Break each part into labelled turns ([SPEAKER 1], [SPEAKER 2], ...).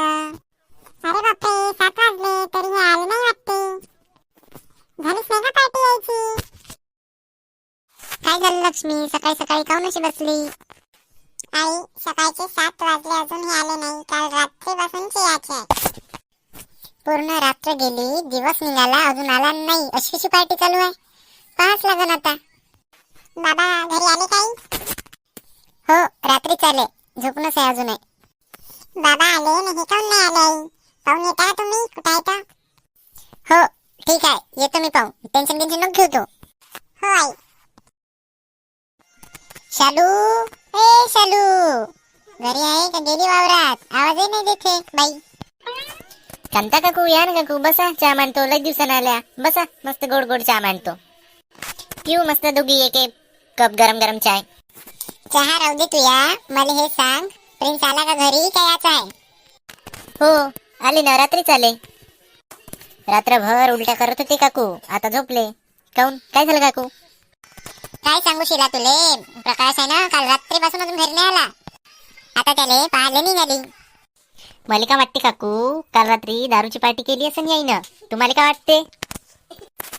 [SPEAKER 1] आहेत अरे बापरे सात वाजले तरी मी आले नाही वाटते झाली स्नेहा पार्टी यायची काय झालं लक्ष्मी सकाळी सकाळी काऊन अशी बसली आई सकाळचे सात वाजले अजून हे आले नाही काल रात्रीपासूनचे याचे आहे पूर्ण रात्र गेली दिवस निघाला अजून आला नाही अशी कशी पार्टी चालू आहे पाहाच लागन आता बाबा घरी आले काही हो रात्रीच आले झोपूनच आहे अजून बाबा आले नाही काऊन नाही आले पाहून येता तुम्ही कुठे आहे तर हो ठीक आहे येतो मी पाहून टेन्शन टेन्शन नको घेऊ तू हो आई शालू ए शालू घरी आहे का गेली वावरात आवाजही नाही देते बाई
[SPEAKER 2] कांता काकू या ना काकू बसा चहा मांडतो लई दिवसानं आल्या बसा मस्त गोड गोड चहा मांडतो पिऊ मस्त दोघी एक एक कप गरम गरम चाय
[SPEAKER 1] चहा राहू दे तू या मला हे सांग प्रिन्स आला का घरी? काय याचा आहे
[SPEAKER 2] हो आले ना रात्रीच आले. रात्रभर उलट्या करत होते काकू आता झोपले. काऊन? काय झालं काकू?
[SPEAKER 1] काय सांगू शिला तुले? प्रकाश आहे ना काल रात्रीपासून अजून घरी नाही आला. आता त्याले पाहायला निघाली.
[SPEAKER 2] मला काय वाटते काकू? काल रात्री दारूची पार्टी केली असं याई ना तुम्हाला काय वाटते?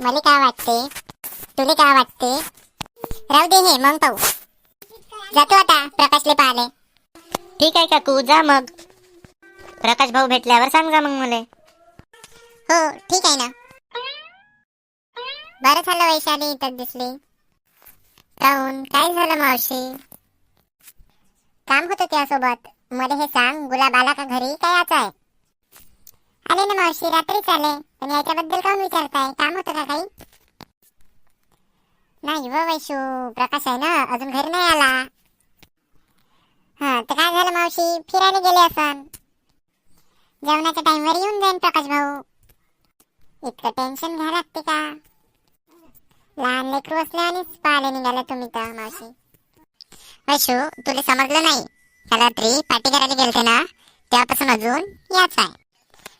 [SPEAKER 1] मला काय वाटते? तुले काय वाटते? राहू दे हे मग पाहू. जातो आता प्रकाशले पाहिले
[SPEAKER 2] ठीक आहे काकू जा मग. प्रकाश भाऊ भेटल्यावर सांग जा मग मला.
[SPEAKER 1] हो ठीक आहे ना. बरं झालं वैशाली इथं दिसली. काहून काय झालं मावशी? काम होतं त्यासोबत. मला हे सांग गुलाब आला का घरी? काय याचा आहे? आले ना मावशी रात्रीच आले. पण याच्याबद्दल काहून विचारताय? काम होतं का काही? नाही व वैशू प्रकाश आहे ना? अजून घरी नाही आला. हा तर काय झालं मावशी? फिरायला गेले असन जेवणाच्या टाइमवर येऊन जाईन प्रकाश भाऊ. इतकं टेन्शन घ्या लागते का? लहान लेकरू असल्यानेच पाहायला निघाला तुम्ही तर मावशी. वैशू तुला समजलं नाही. काल रात्री पार्टी करायला गेलते ना तेव्हापासून अजून याच आहे.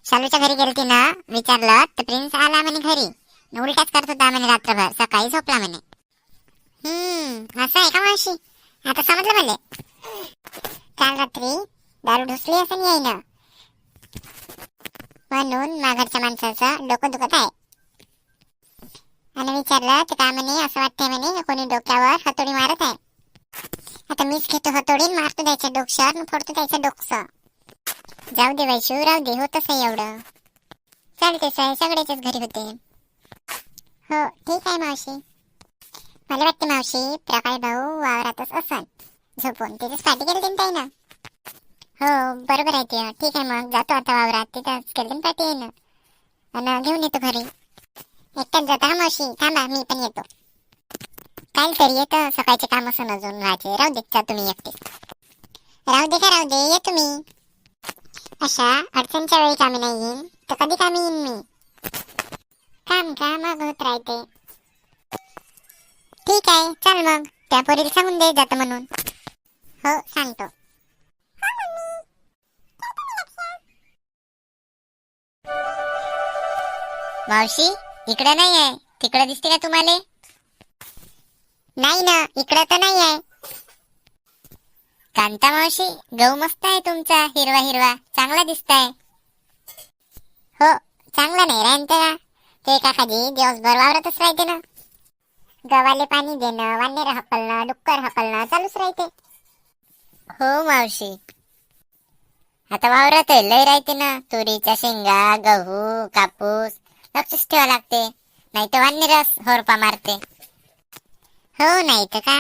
[SPEAKER 1] शालूच्या घरी गेलती ना विचारलं तर प्रिन्स आला म्हणे घरी. उलटाच करत होता म्हणे रात्रभर. सकाळी झोपला म्हणे. हम्म असं आहे का मावशी? आता समजलं म्हणले. काल रात्री दारू ढुसली असं यायन. म्हणून माघारच्या माणसाचं डोकं दुखत आहे. आणि विचारलं तर काय म्हणे? असं वाटतंय म्हणे कोणी डोक्यावर हतोडी मारत आहे? आता मीच घेतो हतोडी मारतो द्यायच्या डोक्यावर फोडतो द्यायचं डोकस. जाऊ दे वैशू राहू दे होतच आहे एवढं. चालतेच आहे सगळ्याच्याच घरी होते. हो ठीक आहे मावशी. मला वाटते मावशी प्रकाश भाऊ वावरातच असन झोपून तिथेच पार्टी केली ताई ना हो बरोबर आहे ते. ठीक आहे मग. जातो आता वावरात. तिथं केली पार्टी आहे ना आणि घेऊन येतो घरी. एकटाच जाता हा मावशी? थांबा मी पण येतो. काय तरी येतं. सकाळचे काम असून अजून व्हायचे राहू दे जा तुम्ही एकटे. राहू दे का राहू दे. ये तुम्ही. अशा अडचणच्या वेळी कामी नाही येईन. तर कधी कामी येईन मी? काम काम होत राहते. ठीक आहे चल मग. त्या पोरीला सांगून दे जात म्हणून. हो सांगतो.
[SPEAKER 2] मावशी इकडे नाही आहे तिकडे दिसते का तुम्हाला?
[SPEAKER 1] नाही ना इकडं तर नाही आहे
[SPEAKER 2] कांता मावशी गहू मस्त आहे तुमचा हिरवा हिरवा. चांगला दिसताय.
[SPEAKER 1] हो चांगला नाही राहते का ते काकाजी दिवसभर वावरतच राहते ना. गव्हाले पाणी देणं वानेर हकलणं डुक्कर हकलणं चालूच राहते.
[SPEAKER 2] हो मावशी. आता वावरात लय राहते ना. तुरीच्या शेंगा गहू कापूस लक्षच ठेवा लागते. नाही तर वान्यरस होरपा मारते.
[SPEAKER 1] हो नाही तर का?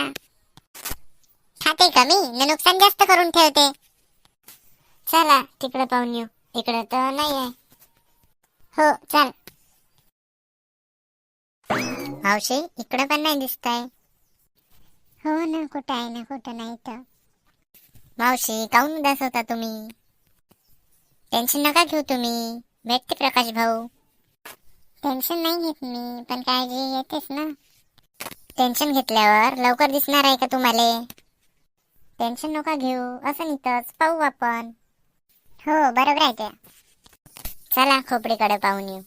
[SPEAKER 1] खाते कमी न नुकसान जास्त करून ठेवते.
[SPEAKER 2] चला तिकडे पाहून येऊ. इकडे तर नाही आहे.
[SPEAKER 1] हो चल.
[SPEAKER 2] मावशी इकडे पण नाही दिसताय.
[SPEAKER 1] हो ना कुठं आहे ना कुठं नाही तर.
[SPEAKER 2] मावशी काऊन उदास होता तुम्ही? टेन्शन नका घेऊ तुम्ही. भेटते प्रकाश भाऊ.
[SPEAKER 1] टेन्शन नाही घेत मी पण काळजी येतेच ना.
[SPEAKER 2] टेन्शन घेतल्यावर लवकर दिसणार आहे का तुम्हाला? टेन्शन नका घेऊ असं नीतच पाहू आपण.
[SPEAKER 1] हो बरोबर आहे ते.
[SPEAKER 2] चला खोपडीकडे पाहून येऊ.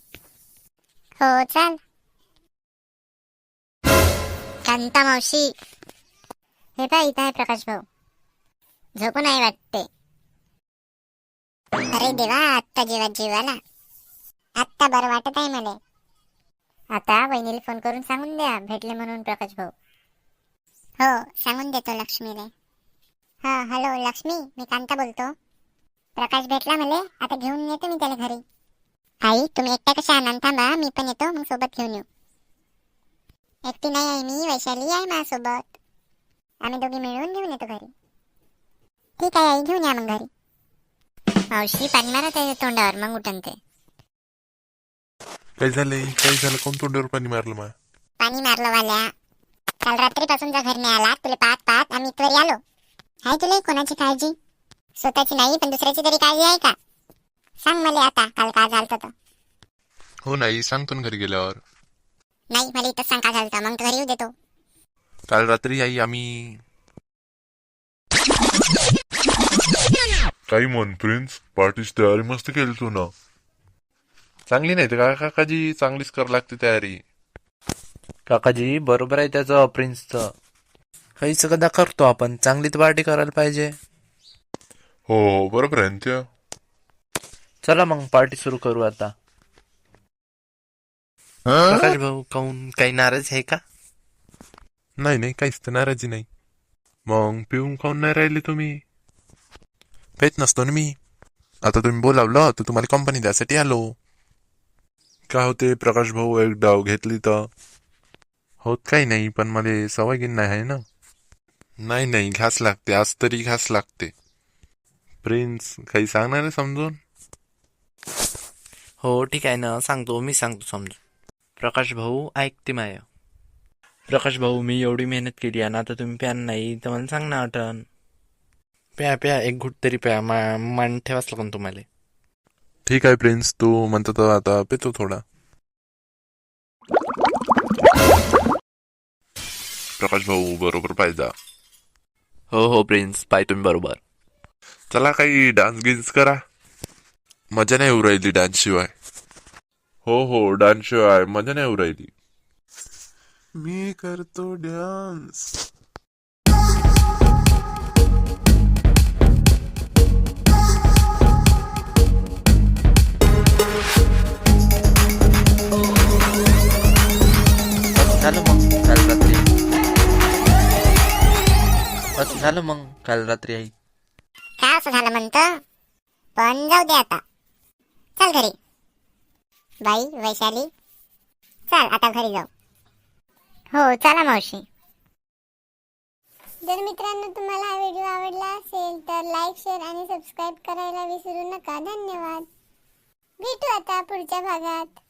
[SPEAKER 1] हो चल.
[SPEAKER 2] कांता मावशी. हे पाय इथं आहे प्रकाश भाऊ. झोपून आहे वाटते.
[SPEAKER 1] अरे देवा आत्ता जेव्हा जीवाला आत्ता बरं वाटत आहे मला.
[SPEAKER 2] आता वहिनीला फोन करून सांगून द्या भेटले म्हणून प्रकाश भाऊ.
[SPEAKER 1] हो सांगून देतो लक्ष्मीने हा हॅलो लक्ष्मी मी कांता बोलतो. प्रकाश भेटला मला आता घेऊन येतो मी त्याला घरी. आई तुम्ही एकट्या कशा आनंद थांबा मी पण येतो मग सोबत घेऊन येऊ. एकटी नाही आहे मी वैशाली आहे माझ्यासोबत. आम्ही दोघी मिळून घेऊन येतो घरी. ठीक आहे आई घेऊन या मग घरी.
[SPEAKER 2] मावशी पाणी मारा त्याच्या तोंडावर मग उठन ते.
[SPEAKER 3] काय झालंय काय झालं? कोण तोंडावर पाणी मारलं मा?
[SPEAKER 1] पाणी मारलं वाल्या. काल रात्रीपासून जा घरी नाही आला तुला पाहत पाहत आम्ही इथवर आलो. आहे तुला कोणाची काळजी? स्वतःची नाही पण दुसऱ्याची तरी काळजी आहे का? सांग मला आता काल काय झालं तर
[SPEAKER 3] हो नाही सांगतो ना घरी गेल्यावर.
[SPEAKER 1] नाही मला इथं सांग काय झालं होतं, मग तर घरी येऊ देतो
[SPEAKER 3] काल रात्री आई आम्ही
[SPEAKER 4] काही म्हण प्रिन्स. पार्टीची तयारी मस्त केली तू ना.
[SPEAKER 3] चांगली नाही तर का काकाजी चांगलीच करावं लागते तयारी.
[SPEAKER 5] काकाजी बरोबर आहे त्याचं प्रिन्सचं. काहीच कदा करतो आपण. चांगली तर पार्टी करायला पाहिजे.
[SPEAKER 4] हो हो बरोबर आहे ना त्या
[SPEAKER 5] चला मग पार्टी सुरू करू आता. प्रकाश भाऊ काऊन काही नाराज आहे का?
[SPEAKER 3] नाही नाही काहीच तर नाराजी नाही. मग पिऊन खाऊन नाही राहिले तुम्ही? पेत नसतो ना मी. आता तुम्ही बोलावलं तर तुम्हाला कंपनी द्यासाठी आलो.
[SPEAKER 4] काय होते प्रकाश भाऊ एक डाव घेतली तर?
[SPEAKER 3] होत काही नाही पण मला सवय घेऊन नाही आहे ना? नाही नाही घास लागते आज तरी घास लागते. प्रिन्स काही सांगणार आहे समजून?
[SPEAKER 5] हो ठीक आहे ना सांगतो मी सांगतो समजून. प्रकाश भाऊ ऐकते माय. प्रकाश भाऊ मी एवढी मेहनत केली आणि आता तुम्ही प्यान नाही तर मला सांग ना आठवण. प्या प्या एक घुट तरी प्या मा मान ठेवाच लागून तुम्हाला.
[SPEAKER 3] ठीक आहे प्रिन्स तू म्हणतो तर आता पितो थोडा.
[SPEAKER 4] प्रकाश भाऊ बरोबर पाहिजे
[SPEAKER 5] हो हो प्रिन्स पाय तुम्ही बरोबर.
[SPEAKER 3] चला काही डान्स गिन्स करा. मजा नाही राहिली डान्स शिवाय.
[SPEAKER 4] हो हो डान्स शिवाय मजा नाही राहिली.
[SPEAKER 3] मी करतो डान्स.
[SPEAKER 5] झालं मग काल रात्री. असं झालं मग काल रात्री आई.
[SPEAKER 1] काय असं झालं म्हणतं? पण जाऊ दे आता. चल घरी. बाई वैशाली. चल आता घरी जाऊ.
[SPEAKER 2] हो चला मावशी.
[SPEAKER 1] जर मित्रांनो तुम्हाला हा व्हिडिओ आवडला असेल तर लाईक शेअर आणि सबस्क्राईब करायला विसरू नका. धन्यवाद. भेटू आता पुढच्या भागात.